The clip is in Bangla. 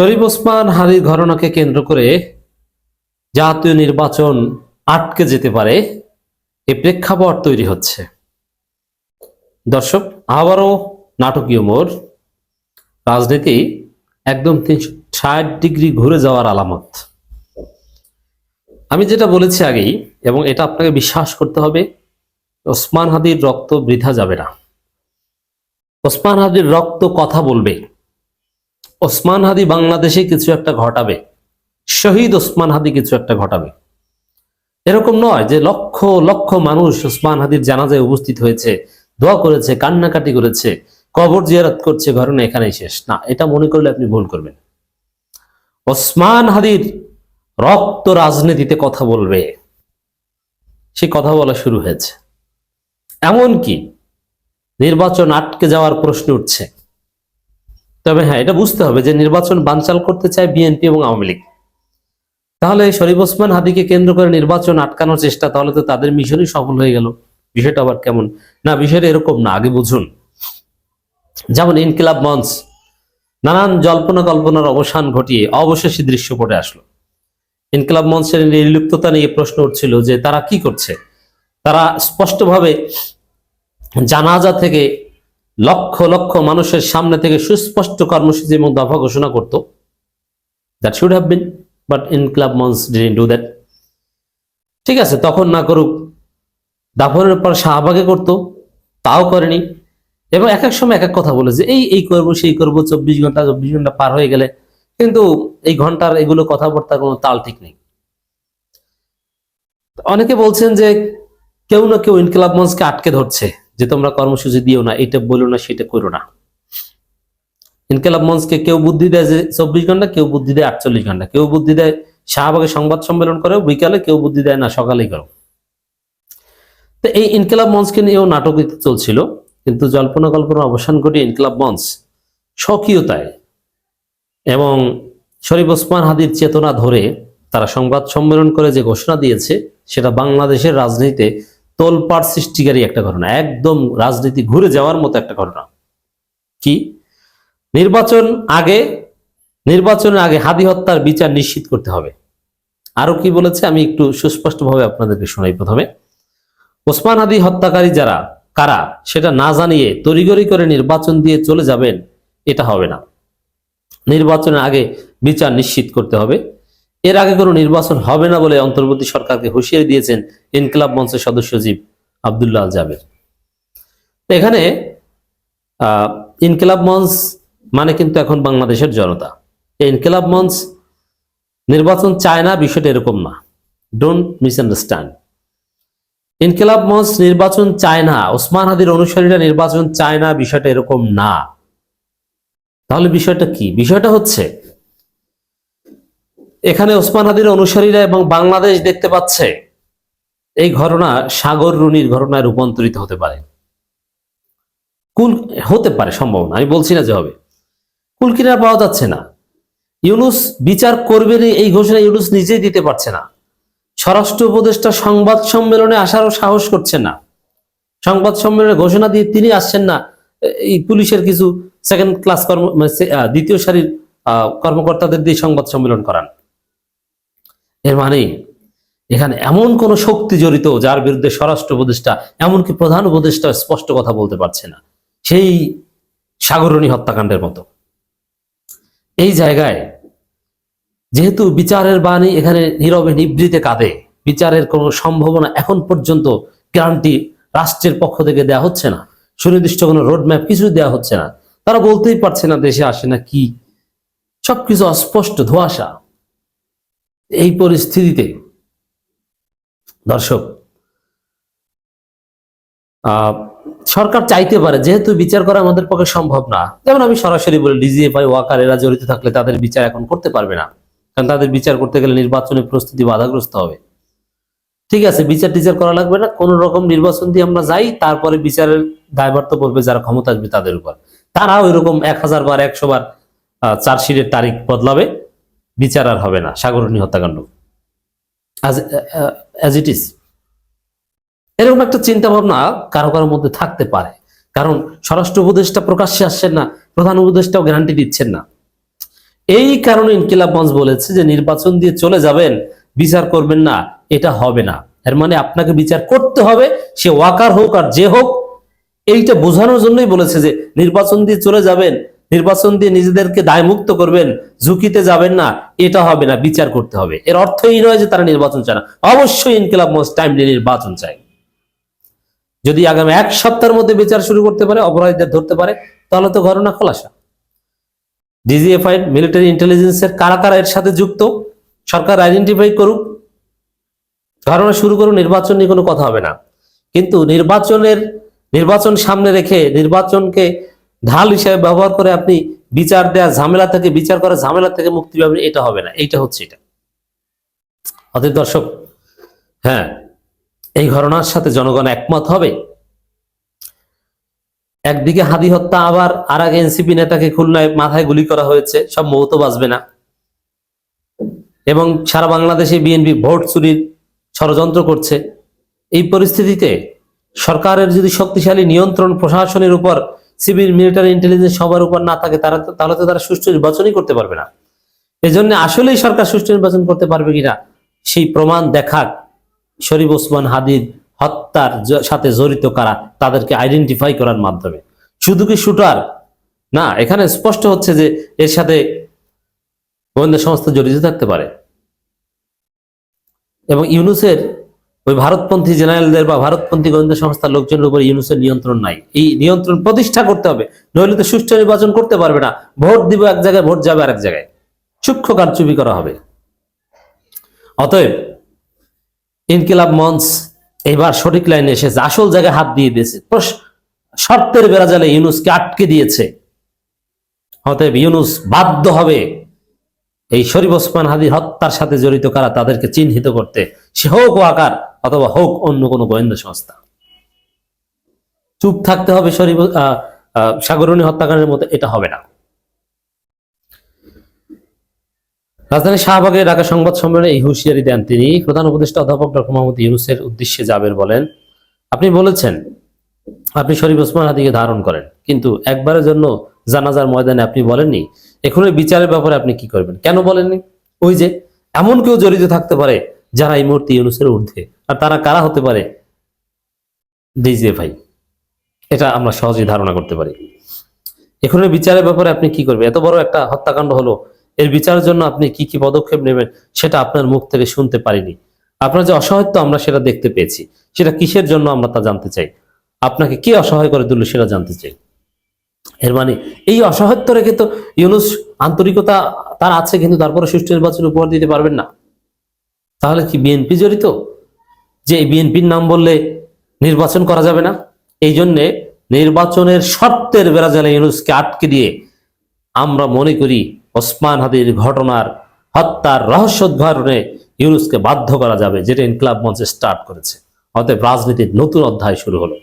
শরীফ ওসমান হারির ঘটনাকে কেন্দ্র করে জাতীয় নির্বাচন আটকে যেতে পারে এ প্রেক্ষাপট তৈরি হচ্ছে। দর্শক, আবারও নাটকীয় মোড়। রাজনীতি একদম তিনশো ষাট ডিগ্রি ঘুরে যাওয়ার আলামত। আমি যেটা বলেছি আগেই, এবং এটা আপনাকে বিশ্বাস করতে হবে, ওসমান হাদির রক্ত বৃথা যাবে না। ওসমান হাদির রক্ত কথা বলবে। ওসমান হাদি বাংলাদেশে কিছু একটা ঘটাবে। শহীদ ওসমান হাদি কিছু একটা ঘটাবে। এরকম নয় যে লক্ষ লক্ষ মানুষ ওসমান হাদির জানাজায় উপস্থিত হয়েছে, দোয়া করেছে, কান্নাকাটি করেছে, কবর জিয়ারত করছে, ঘটনা এখানেই শেষ। না, এটা মনে করলে আপনি ভুল করবেন। ওসমান হাদির রক্ত রাজনীতিতে কথা বলবে। সে কথা বলা শুরু হয়েছে। এমন কি নির্বাচন আটকে যাওয়ার প্রশ্ন উঠছে। তবে হ্যাঁ এটা বুঝতে হবে যে নির্বাচন বানচাল করতে চায় বিএনপি এবং আওয়ামী লীগ। তাহলে শরীফ ওসমান হাদিকে কেন্দ্র করে নির্বাচন আটকানোর চেষ্টা, তাহলে তো তাদের মিশনই সফল হয়ে গেল। বিষয়টা আবার কেমন? না, বিষয়টা এরকম না, আগে বুঝুন। যেমন ইনকিলাব মঞ্চ, নানান জল্পনা কল্পনার অবসান ঘটিয়ে অবশেষে দৃশ্য দৃশ্যপটে আসলো। ইনকিলাব মঞ্চের নির্লিপ্ততা নিয়ে প্রশ্ন উঠছিল যে তারা কি করছে? তারা স্পষ্টভাবে জানাজা থেকে লক্ষ লক্ষ মানুষের সামনে থেকে সুস্পষ্ট কর্মসূচি এবং দফা ঘোষণা করত। That should have been but Inqilab Mancha didn't do that ঠিক আছে, তখন না করুক, দাফনের পর শাহবাগে করতো, তাও করেনি। এবং এক এক সময় এক এক কথা বলে যে এই এই করব, সেই করব, চব্বিশ ঘণ্টা চব্বিশ ঘণ্টা পার হয়ে গেলে। কিন্তু এই ঘণ্টার এগুলো কথাবার্তার কোনো তাল ঠিক নেই। অনেকে বলছেন যে কেউ না কেউ ইনকিলাব মঞ্চকে আটকে ধরছে। যে তোমরা কর্মসূচি দিও না, এটা বলো না, সেটা করো না। ইনকিলাব মঞ্চকে কেউ বুদ্ধি দেয় যে চব্বিশ ঘণ্টা, কেউ বুদ্ধি দেয় আটচল্লিশ ঘণ্টা। কেউ বুদ্ধি দেয় শাহবাগে সংবাদ সম্মেলন করে, বিকালে কেউ বুদ্ধি দেয় না, সকালেই করো। তো এই ইনকিলাব মঞ্চকে নিয়েও নাটক চলছিল, কিন্তু জল্পনা কল্পনা অবসান ঘটিয়ে ইনকিলাব মঞ্চ স্বকীয়তায় এবং শরীফ ওসমান হাদির চেতনা ধরে তারা সংবাদ সম্মেলন করে যে ঘোষণা দিয়েছে, সেটা বাংলাদেশের রাজনীতিতে তোলপাড় সৃষ্টিকারী একটা ঘটনা, একদম রাজনীতি ঘুরে যাওয়ার মতো একটা ঘটনা। কি? নির্বাচন আগে, নির্বাচনের আগে হাদি হত্যার বিচার নিশ্চিত করতে হবে। আরও কি বলেছে? আমি একটু সুস্পষ্টভাবে আপনাদেরকে শোনাই প্রথমে। ওসমান হাদি হত্যাকারী যারা, কারা, সেটা না জানিয়ে তড়িগড়ি করে নির্বাচন দিয়ে চলে যাবেন, এটা হবে না। নির্বাচনের আগে বিচার নিশ্চিত করতে হবে। এর আগে কোনো নির্বাচন হবে না বলে অন্তর্বর্তী সরকারকে হুঁশিয়ারি দিয়েছেন ইনকিলাব মঞ্চের সদস্য সচিব আবদুল্লাহ জাবের। এখানে ইনকিলাব মঞ্চ মানে কিন্তু এখন বাংলাদেশের জনতা। এই ইনকিলাব মঞ্চ নির্বাচন চায় না, বিষয়টা এরকম না। ডোন্ট মিসআন্ডারস্ট্যান্ড ইনকিলাব মঞ্চ নির্বাচন চায় না, ওসমান হাদির অনুসারীরা নির্বাচন চায় না, বিষয়টা এরকম না। তাহলে বিষয়টা কি? বিষয়টা হচ্ছে এখানে ওসমান হাদির অনুসারীরা এবং বাংলাদেশ দেখতে পাচ্ছে এই ঘটনা সাগর রুনির ঘটনায় রূপান্তরিত হতে পারে। কুল, হতে পারে সম্ভাবনা আমি বলছি না যে হবে। কুল কিনারা পাওয়া যাচ্ছে না। ইউনুস বিচার করবেন এই ঘোষণা ইউনুস নিজেই দিতে পারছে না। স্বরাষ্ট্র উপদেষ্টা সংবাদ সম্মেলনে আসারও সাহস করছেন না। সংবাদ সম্মেলনে ঘোষণা দিয়ে তিনি আসছেন না। এই পুলিশের কিছু সেকেন্ড ক্লাস কর্ম মানে দ্বিতীয় সারির কর্মকর্তাদের দিয়ে সংবাদ সম্মেলন করান। এর মানে এখানে এমন কোন শক্তি জড়িত যার বিরুদ্ধে স্বরাষ্ট্র উপদেষ্টা, এমনকি প্রধান উপদেষ্টা স্পষ্ট কথা বলতে পারছে না। সেই সাগরণী হত্যাকাণ্ডের মতো। এই জায়গায় যেহেতু বিচারের বাণী এখানে নীরবে নিবৃতে কাঁদে, বিচারের কোনো সম্ভাবনা এখন পর্যন্ত গ্যারান্টি রাষ্ট্রের পক্ষ থেকে দেয়া হচ্ছে না। সুনির্দিষ্ট কোনো রোডম্যাপ কিছু দেওয়া হচ্ছে না। তারা বলতেই পারছে না দেশে আসে না কি। সবকিছু অস্পষ্ট, ধোয়াশা। এই পরিস্থিতিতে দর্শক সরকার চাইতে পারে, যেহেতু বিচার করা আমাদের পক্ষে সম্ভব না, যেমন আমি সরাসরি বলি, ডিজিএফআই ওয়াকার এরা জড়িত থাকলে তাদের বিচার এখন করতে পারবে না, কারণ তাদের বিচার করতে গেলে নির্বাচনের প্রস্তুতি বাধাগ্রস্ত হবে। ঠিক আছে, বিচার টিচার করা লাগবে না, কোন রকম নির্বাচন দিয়ে আমরা যাই, তারপরে বিচারের দায়ভার তো পড়বে, যারা ক্ষমতা আসবে তাদের উপর। তারা ওই রকম এক হাজার বার, একশো বার চার্জশিটের তারিখ বদলাবে। বিচার আর হবে না। সাগরণী হত্যাকাণ্ড। অ্যাজ ইট ইজ এরকম একটা চিন্তা ভাবনা কারও কারোর মধ্যে থাকতে পারে। কারণ স্বরাষ্ট্র উপদেষ্টা প্রকাশ্যে আসছেন না, প্রধান উপদেষ্টাও গ্যারান্টি দিচ্ছেন না। এই কারণে ইনকিলাব মঞ্চ বলেছে যে নির্বাচন দিয়ে চলে যাবেন, বিচার করবেন না, এটা হবে না। এর মানে আপনাকে বিচার করতে হবে, সে ওয়াকার হোক আর যে হোক, এইটা বোঝানোর জন্যই বলেছে যে নির্বাচন দিয়ে চলে যাবেন নির্বাচন দিয়ে নিজেদেরকে দায়মুক্ত করবেন, ঝুঁকিতে যাবেন না, এটা হবে না, বিচার করতে হবে। এর অর্থ এই নয় যে তারা নির্বাচন চায় না। অবশ্যই ইনকিলাব মোস্ট টাইমলি নির্বাচন চায়। যদি আগামী এক সপ্তাহের মধ্যে বিচার শুরু করতে পারে, অপরাধীদের ধরতে পারে, তাহলে তো ঘটনা খোলাসা। ডিজিএফআই, মিলিটারি ইন্টেলিজেন্সের কারা কারা এর সাথে যুক্ত? সরকার আইডেন্টিফাই করুক। ঘটনা শুরু করুক, নির্বাচন নিয়ে কোনো কথা হবে না। কিন্তু নির্বাচনের, নির্বাচন সামনে রেখে নির্বাচনকে ঢাল হিসেবে ব্যবহার করে আপনি বিচার দেওয়া ঝামেলা থেকে, বিচার করা ঝামেলা থেকে মুক্তি পাবেন, এটা হবে না। এইটা হচ্ছে এটা। অতএব দর্শক হ্যাঁ এই ঘটনার সাথে জনগণ একমত হবে। একদিকে হাদি হত্যা, আবার আর এক এনসিপি নেতাকে খুলনায় মাথায় গুলি করা হয়েছে, সব মৌত বাঁচবে না। এবং সারা বাংলাদেশে বিএনপি ভোট চুরির ষড়যন্ত্র করছে। এই পরিস্থিতিতে সরকারের যদি শক্তিশালী নিয়ন্ত্রণ প্রশাসনের উপর সিভিল মিলিটারি ইন্টেলিজেন্স সবার উপর না থাকে, তারা তাহলে তো তারা সুষ্ঠু নির্বাচনই করতে পারবে না। এজন্য আসলেই সরকার সুষ্ঠু নির্বাচন করতে পারবে কিনা, সেই প্রমাণ দেখাক। শরীফ ওসমান হাদির হত্যার সাথে জড়িত কারা, তাদেরকে আইডেন্টিফাই করার মাধ্যমে। শুধু কি শুটার না, এখানে স্পষ্ট হচ্ছে যে এর সাথে গোয়েন্দা সংস্থা জড়িত থাকতে পারে। এবং ইউনুসের ওই ভারতপন্থী জেনারেলদের বা ভারতপন্থী গোয়েন্দা সংস্থার লোকজনের উপর ইউনুসের নিয়ন্ত্রণ নাই। এই নিয়ন্ত্রণ প্রতিষ্ঠা করতে হবে, নইলে তো সুষ্ঠু নির্বাচন করতে পারবে না। ভোট দিব এক জায়গায়, ভোট যাবে আরেক জায়গায়। সূক্ষ্ম কারচুপি করা হবে। অতএব ইনকিলাব মঞ্চ এবার সঠিক লাইনে এসেছে, আসল জায়গায় হাত দিয়ে দিয়েছে। শর্তের বেড়াজালে ইউনুসকে আটকে দিয়েছে। অতএব ইউনুস বাধ্য হবে এই শরীফ ওসমান হাদির হত্যার সাথে জড়িত কারা, তাদেরকে চিহ্নিত করতে। সে হোক ওয়াকার অথবা হোক অন্য কোনো গোয়েন্দা সংস্থা। চুপ থাকতে হবে শরীফ সাগরণী হত্যাকাণ্ডের মতো এটা হবে না। রাজধানী শাহবাগে ঢাকা সংবাদ সম্মেলনে এই হুঁশিয়ারি দেন তিনি। প্রধান উপদেষ্টা অধ্যাপক ডক্টর মোহাম্মদ ইউনুসের উদ্দেশ্যে যাবেন বলেন, আপনি বলেছেন, আপনি শরীফ ওসমান হাদিকে ধারণ করেন, কিন্তু একবারের জন্য জানাজার ময়দানে আপনি বলেননি। এখন বিচারের ব্যাপারে আপনি কি করবেন? কেন বলেননি? ওই যে এমন কেউ জড়িত থাকতে পারে যারা এই মুহূর্তে ইউনুসের ঊর্ধ্বে। আর তারা কারা হতে পারে? ডিজিএফআই এটা আমরা সহজেই ধারণা করতে পারি। এখন বিচারের ব্যাপারে আপনি কি করবেন? এত বড় একটা হত্যাকাণ্ড হলো, এর বিচারের জন্য আপনি কি কি পদক্ষেপ নেবেন সেটা আপনার মুখ থেকে শুনতে পারিনি। আপনার যে অসহায়ত্ব আমরা সেটা দেখতে পেয়েছি, সেটা কিসের জন্য আমরা তা জানতে চাই? আপনাকে কি অসহায় করে তুললো সেটা জানতে চাই। এর মানে এই অসহায়ত্ব রেখে তো ইউনুস আন্তরিকতা তার আছে, কিন্তু তারপরে সুষ্ঠু নির্বাচন উপহার দিতে পারবেন না। তাহলে কি বিএনপি জড়িত? যে বিএনপির নাম বললে নির্বাচন করা যাবে না, এই জন্যে নির্বাচনের শর্তের বেড়াজালে ইউনুসকে আটকে দিয়ে আমরা মনে করি ওসমান হাদির ঘটনার হত্যার রহস্য রহস্যোদ্ঘাটনে ইউনুসকে বাধ্য করা যাবে, যেটা ইনকলাব মঞ্চে স্টার্ট করেছে। অতএব রাজনীতির নতুন অধ্যায় শুরু হলো।